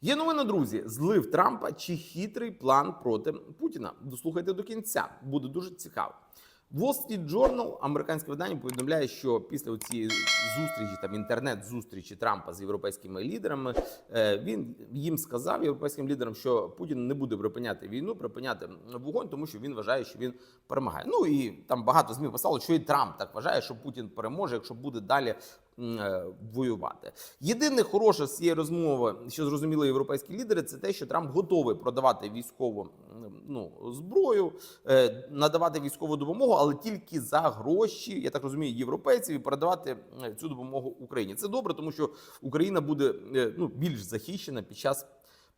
Є новина, друзі, злив Трампа чи хитрий план проти Путіна. Дослухайте до кінця, буде дуже цікаво. Wall Street Journal, американське видання, повідомляє, що після цієї зустрічі, там інтернет-зустрічі Трампа з європейськими лідерами, е, він їм сказав європейським лідерам, що Путін не буде припиняти війну, припиняти вогонь, тому що він вважає, що він перемагає. Ну і там багато змі писало, що і Трамп так вважає, що Путін переможе, якщо буде далі воювати. Єдине хороше з цієї розмови, що зрозуміли європейські лідери, це те, що Трамп готовий продавати військову ну, зброю, е, надавати військову допомогу, але тільки за гроші, я так розумію, європейців і передавати е, цю допомогу Україні. Це добре, тому що Україна буде е, ну, більш захищена під час.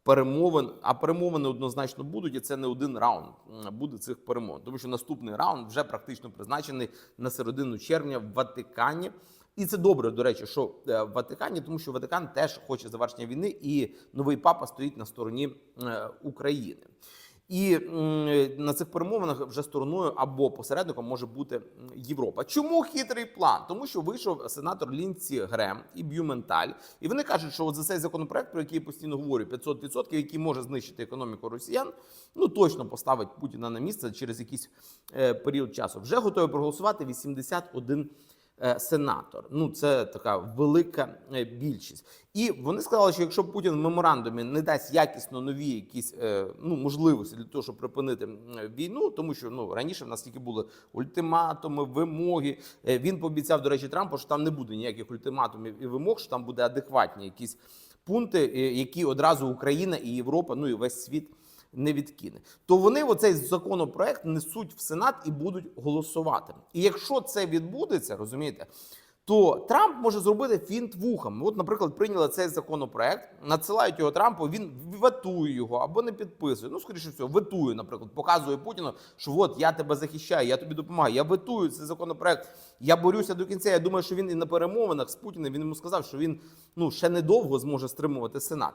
Перемовин, а перемовини однозначно будуть, і це не один раунд буде цих перемовин, тому що наступний раунд вже практично призначений на середину червня в Ватикані. І це добре, до речі, що е, в Ватикані, тому що Ватикан теж хоче завершення війни, і новий папа стоїть на стороні е, України. І на цих перемовинах вже стороною або посередником може бути Європа. Чому хитрий план? Тому що вийшов сенатор Лінці Грем і Б'юменталь, і вони кажуть, що за цей законопроект, про який я постійно говорю, 500%, який може знищити економіку росіян, ну точно поставить Путіна на місце через якийсь е, період часу. Вже готові проголосувати 81 е, сенатор. Ну це така велика е, більшість. І вони сказали, що якщо Путін в меморандумі не дасть якісно нові якісь е, ну можливості для того, щоб припинити війну, тому що ну раніше в нас тільки були ультиматуми, вимоги. Е, Він пообіцяв, до речі, Трампу, що там не буде ніяких ультиматумів і вимог, що там буде адекватні якісь пункти, е, які одразу Україна і Європа, ну і весь світ не відкине. То вони оцей законопроект несуть в Сенат і будуть голосувати. І якщо це відбудеться, розумієте, то Трамп може зробити фінт вухом. От, наприклад, прийняли цей законопроект, надсилають його Трампу, він ветує його або не підписує. Ну, скоріше всього, ветує, наприклад, показує Путіну, що от я тебе захищаю, я тобі допомагаю. Я ветую цей законопроект. Я борюся до кінця. Я думаю, що він і на перемовинах з Путіним він йому сказав, що він ну ще недовго зможе стримувати Сенат.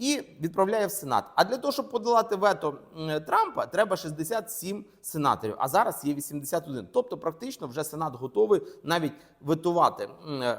І відправляє в Сенат. А для того, щоб подолати вето Трампа, треба 67 сенаторів. А зараз є 81. Тобто, практично вже Сенат готовий навіть ветувати е,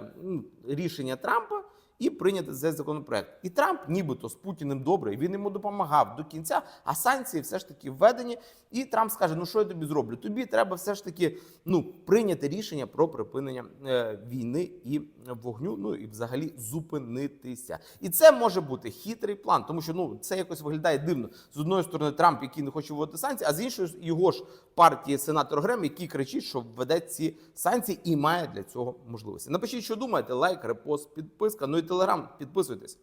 рішення Трампа і прийняти цей законопроект. І Трамп, нібито з Путіним добре, він йому допомагав до кінця. А санкції все ж таки введені. І Трамп скаже: Ну що я тобі зроблю? Тобі треба все ж таки ну прийняти рішення про припинення е, війни і вогню. Ну і взагалі зупинитися. І це може бути хитрий план, тому що ну це якось виглядає дивно. З одної сторони, Трамп, який не хоче вводити санкції, а з іншої його ж партії сенатор Грем, який кричить, що введе ці санкції і має для цього можливості. Напишіть, що думаєте, лайк, репост, підписка. Ну і телеграм, підписуйтесь.